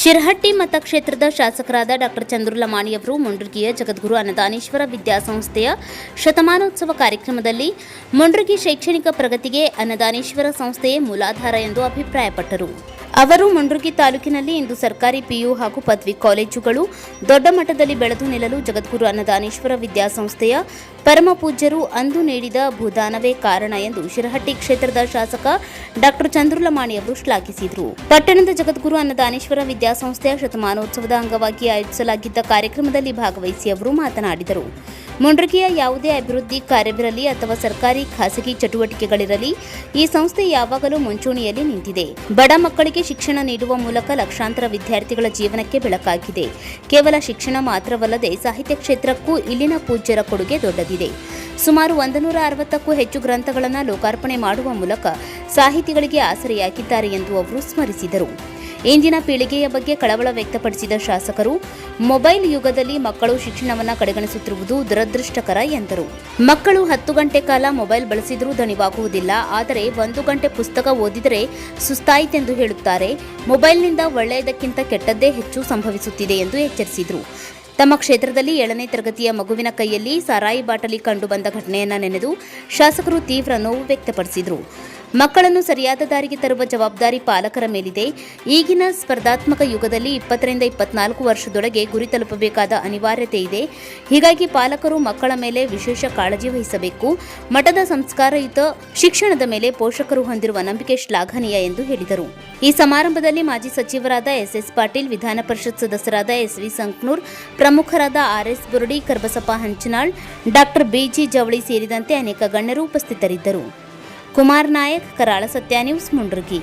ಶಿರಹಟ್ಟಿ ಮತಕ್ಷೇತ್ರದ ಶಾಸಕರಾದ ಡಾಕ್ಟರ್ ಚಂದ್ರುಲಮಾಣಿಯವರು ಮುಂಡ್ರಿಗಿಯ ಜಗದ್ಗುರು ಅನ್ನದಾನೇಶ್ವರ ವಿದ್ಯಾಸಂಸ್ಥೆಯ ಶತಮಾನೋತ್ಸವ ಕಾರ್ಯಕ್ರಮದಲ್ಲಿ ಮುಂಡ್ರಿಗಿ ಶೈಕ್ಷಣಿಕ ಪ್ರಗತಿಗೆ ಅನ್ನದಾನೇಶ್ವರ ಸಂಸ್ಥೆಯೇ ಮೂಲಾಧಾರ ಎಂದು ಅಭಿಪ್ರಾಯಪಟ್ಟರು. ಅವರು ಮುಂಡ್ರುಗಿ ತಾಲೂಕಿನಲ್ಲಿ ಇಂದು ಸರ್ಕಾರಿ ಪಿಯು ಹಾಗೂ ಪದವಿ ಕಾಲೇಜುಗಳು ದೊಡ್ಡ ಮಟ್ಟದಲ್ಲಿ ಬೆಳೆದು ನಿಲ್ಲಲು ಜಗದ್ಗುರು ಅನ್ನದಾನೇಶ್ವರ ವಿದ್ಯಾಸಂಸ್ಥೆಯ ಪರಮ ಪೂಜ್ಯರು ಅಂದು ನೀಡಿದ ಭೂದಾನವೇ ಕಾರಣ ಎಂದು ಶಿರಹಟ್ಟಿ ಕ್ಷೇತ್ರದ ಶಾಸಕ ಡಾಕ್ಟರ್ ಚಂದ್ರುಲಮಾಣಿ ಅವರು ಶ್ಲಾಘಿಸಿದರು. ಪಟ್ಟಣದ ಜಗದ್ಗುರು ಅನ್ನದಾನೇಶ್ವರ ವಿದ್ಯಾಸಂಸ್ಥೆಯ ಶತಮಾನೋತ್ಸವದ ಅಂಗವಾಗಿ ಆಯೋಜಿಸಲಾಗಿದ್ದ ಕಾರ್ಯಕ್ರಮದಲ್ಲಿ ಭಾಗವಹಿಸಿ ಅವರು ಮಾತನಾಡಿದರು. ಮುಂಡ್ರಿಗೆಯ ಯಾವುದೇ ಅಭಿವೃದ್ಧಿ ಕಾರ್ಯವಿರಲಿ ಅಥವಾ ಸರ್ಕಾರಿ ಖಾಸಗಿ ಚಟುವಟಿಕೆಗಳಿರಲಿ, ಈ ಸಂಸ್ಥೆ ಯಾವಾಗಲೂ ಮುಂಚೂಣಿಯಲ್ಲಿ ನಿಂತಿದೆ. ಬಡ ಮಕ್ಕಳಿಗೆ ಶಿಕ್ಷಣ ನೀಡುವ ಮೂಲಕ ಲಕ್ಷಾಂತರ ವಿದ್ಯಾರ್ಥಿಗಳ ಜೀವನಕ್ಕೆ ಬೆಳಕಾಗಿದೆ. ಕೇವಲ ಶಿಕ್ಷಣ ಮಾತ್ರವಲ್ಲದೆ ಸಾಹಿತ್ಯ ಕ್ಷೇತ್ರಕ್ಕೂ ಇಲ್ಲಿನ ಪೂಜ್ಯರ ಕೊಡುಗೆ ದೊಡ್ಡದಿದೆ. ಸುಮಾರು ಒಂದು ನೂರ ಅರವತ್ತಕ್ಕೂ ಹೆಚ್ಚು ಗ್ರಂಥಗಳನ್ನು ಲೋಕಾರ್ಪಣೆ ಮಾಡುವ ಮೂಲಕ ಸಾಹಿತಿಗಳಿಗೆ ಆಸರೆಯಾಗಿದ್ದಾರೆ ಎಂದು ಅವರು ಸ್ಮರಿಸಿದರು. ಇಂದಿನ ಪೀಳಿಗೆಯ ಬಗ್ಗೆ ಕಳವಳ ವ್ಯಕ್ತಪಡಿಸಿದ ಶಾಸಕರು, ಮೊಬೈಲ್ ಯುಗದಲ್ಲಿ ಮಕ್ಕಳು ಶಿಕ್ಷಣವನ್ನು ಕಡೆಗಣಿಸುತ್ತಿರುವುದು ದುರದೃಷ್ಟಕರ ಎಂದರು. ಮಕ್ಕಳು ಹತ್ತು ಗಂಟೆ ಕಾಲ ಮೊಬೈಲ್ ಬಳಸಿದರೂ ದಣಿವಾಗುವುದಿಲ್ಲ, ಆದರೆ ಒಂದು ಗಂಟೆ ಪುಸ್ತಕ ಓದಿದರೆ ಸುಸ್ತಾಯಿತೆಂದು ಹೇಳುತ್ತಾರೆ. ಮೊಬೈಲ್ನಿಂದ ಒಳ್ಳೆಯದಕ್ಕಿಂತ ಕೆಟ್ಟದ್ದೇ ಹೆಚ್ಚು ಸಂಭವಿಸುತ್ತಿದೆ ಎಂದು ಎಚ್ಚರಿಸಿದರು. ತಮ್ಮ ಕ್ಷೇತ್ರದಲ್ಲಿ ಏಳನೇ ತರಗತಿಯ ಮಗುವಿನ ಕೈಯಲ್ಲಿ ಸಾರಾಯಿ ಬಾಟಲಿ ಕಂಡುಬಂದ ಘಟನೆಯನ್ನು ನೆನೆದು ಶಾಸಕರು ತೀವ್ರ ನೋವು ವ್ಯಕ್ತಪಡಿಸಿದರು. ಮಕ್ಕಳನ್ನು ಸರಿಯಾದ ದಾರಿಗೆ ತರುವ ಜವಾಬ್ದಾರಿ ಪಾಲಕರ ಮೇಲಿದೆ. ಈಗಿನ ಸ್ಪರ್ಧಾತ್ಮಕ ಯುಗದಲ್ಲಿ ಇಪ್ಪತ್ತರಿಂದ ಇಪ್ಪತ್ನಾಲ್ಕು ವರ್ಷದೊಳಗೆ ಗುರಿ ತಲುಪಬೇಕಾದ ಅನಿವಾರ್ಯತೆ ಇದೆ. ಹೀಗಾಗಿ ಪಾಲಕರು ಮಕ್ಕಳ ಮೇಲೆ ವಿಶೇಷ ಕಾಳಜಿ ವಹಿಸಬೇಕು. ಮಠದ ಸಂಸ್ಕಾರಯುತ ಶಿಕ್ಷಣದ ಮೇಲೆ ಪೋಷಕರು ಹೊಂದಿರುವ ನಂಬಿಕೆ ಶ್ಲಾಘನೀಯ ಎಂದು ಹೇಳಿದರು. ಈ ಸಮಾರಂಭದಲ್ಲಿ ಮಾಜಿ ಸಚಿವರಾದ ಎಸ್ಎಸ್ ಪಾಟೀಲ್, ವಿಧಾನ ಪರಿಷತ್ ಸದಸ್ಯರಾದ ಎಸ್ವಿ ಸಂಕ್ನೂರ್, ಪ್ರಮುಖರಾದ R S Burudi, Karbasappa Hanchanal, doctor B G Javali ಸೇರಿದಂತೆ ಅನೇಕ ಗಣ್ಯರು ಉಪಸ್ಥಿತರಿದ್ದರು. ಕುಮಾರ್ ನಾಯಕ್ ಕರಾಳ ಸತ್ಯ ನ್ಯೂಸ್ ಮುಂಡ್ರಗಿ.